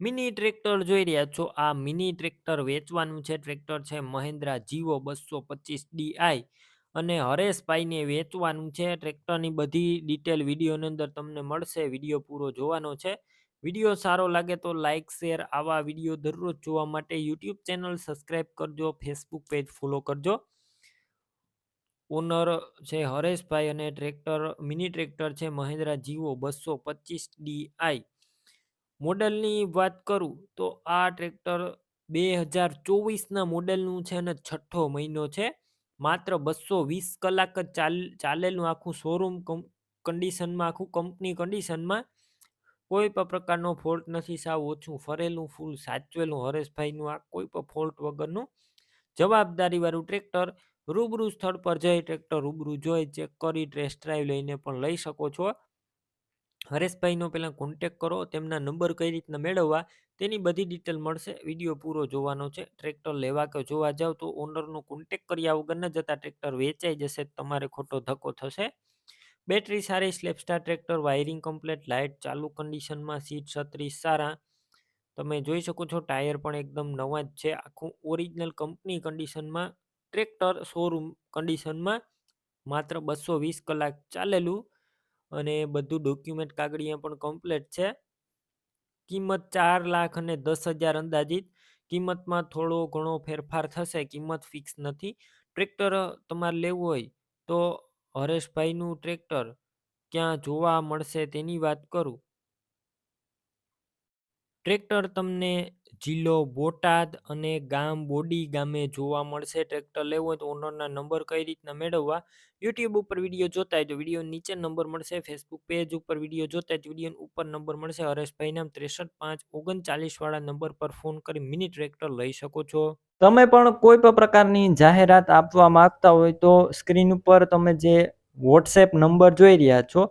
Mini tractor જોઈ રહ્યા છો. આ મિની ટ્રેક્ટર વેચવાનું છે. ટ્રેક્ટર છે મહિન્દ્રા જીવો બસો પચીસ ડીઆઈ અને હરેશભાઈને વેચવાનું છે. ટ્રેક્ટરની બધી ડિટેલ વિડીયોની અંદર તમને મળશે. વીડિયો પૂરો જોવાનો છે. વીડિયો સારો લાગે તો લાઇક શેર આવા વીડિયો દરરોજ જોવા માટે યુટ્યુબ ચેનલ સબસ્ક્રાઈબ કરજો. ફેસબુક પેજ ફોલો કરજો. ઓનર છે હરેશભાઈ અને ટ્રેક્ટર, મિની ટ્રેક્ટર છે મહિન્દ્રા જીવો બસો પચીસ ડીઆઈ મોડલની વાત કરું તો આ ટ્રેક્ટર બે હજાર ચોવીસના મોડલનું છે અને છઠ્ઠો મહિનો છે. માત્ર બસો વીસ કલાક જ ચાલ, ચાલેલું આખું શોરૂમ કન્ડિશનમાં આખું કંપની કન્ડિશનમાં કોઈ પણ પ્રકારનો ફોલ્ટ નથી સાવ ઓછું ફરેલું ફૂલ સાચવેલું હરેશભાઈનું આ કોઈ પણ ફોલ્ટ વગરનું જવાબદારીવાળું ટ્રેક્ટર રૂબરૂ સ્થળ પર જઈ ટ્રેક્ટર રૂબરૂ જોઈ ચેક કરી ટેસ્ટ ડ્રાઈવ લઈને પણ લઈ શકો છો. હરેશભાઈનો પહેલાં કોન્ટેક કરો, તેમના નંબર કઈ રીતના મેળવવા, તેની બધી ડિટેલ મળશે. વીડિયો પૂરો જોવાનો છે. ટ્રેક્ટર લેવા કે જોવા જાવ તો ઓનરનો કોન્ટેક કર્યા વગર ન જતા ટ્રેક્ટર વેચાઈ જશે. તમારે ખોટો ધક્કો થશે. બેટરી સારી સ્લેપસ્ટાર ટ્રેક્ટર વાયરિંગ કમ્પ્લેટ લાઇટ ચાલુ કન્ડિશનમાં સીટ છત્રીસ સારા. તમે જોઈ શકો છો, ટાયર પણ એકદમ નવા જ છે. આખું ઓરિજિનલ કંપની કન્ડિશનમાં ટ્રેક્ટર શોરૂમ કન્ડિશનમાં માત્ર બસો વીસ કલાક ચાલેલું. અને બધું ડોક્યુમેન્ટ કાગળિયા પણ કમ્પ્લેટ છે. કિંમત ચાર લાખ અને દસ હજાર અંદાજિત. કિંમતમાં થોડો ઘણો ફેરફાર થશે, કિંમત ફિક્સ નથી. ટ્રેક્ટર તમારે લેવું હોય તો હરેશભાઈનું ટ્રેક્ટર ક્યાં જોવા મળશે તેની વાત કરું. ટ્રેક્ટર તમને જિલ્લો બોટાદ અને ગામ બોડી ગામે જોવા મળશે. ટ્રેક્ટર લેવું હોય તો ઓનરના નંબર કઈ રીતના મેળવવા? યુટ્યુબ ઉપર વીડિયો જોતા હોય તો વીડિયો નીચે નંબર મળશે. ફેસબુક પેજ ઉપર વીડિયો જોતા હોય તો વીડિયો ઉપર નંબર મળશે. હરેશભાઈ નામ ત્રેસઠ પાંચ ઓગણચાલીસ વાળા નંબર પર ફોન કરી મિની ટ્રેક્ટર લઈ શકો છો. તમે પણ કોઈ પણ પ્રકારની જાહેરાત આપવા માંગતા હોય તો સ્ક્રીન ઉપર તમે જે વોટ્સએપ નંબર જોઈ રહ્યા છો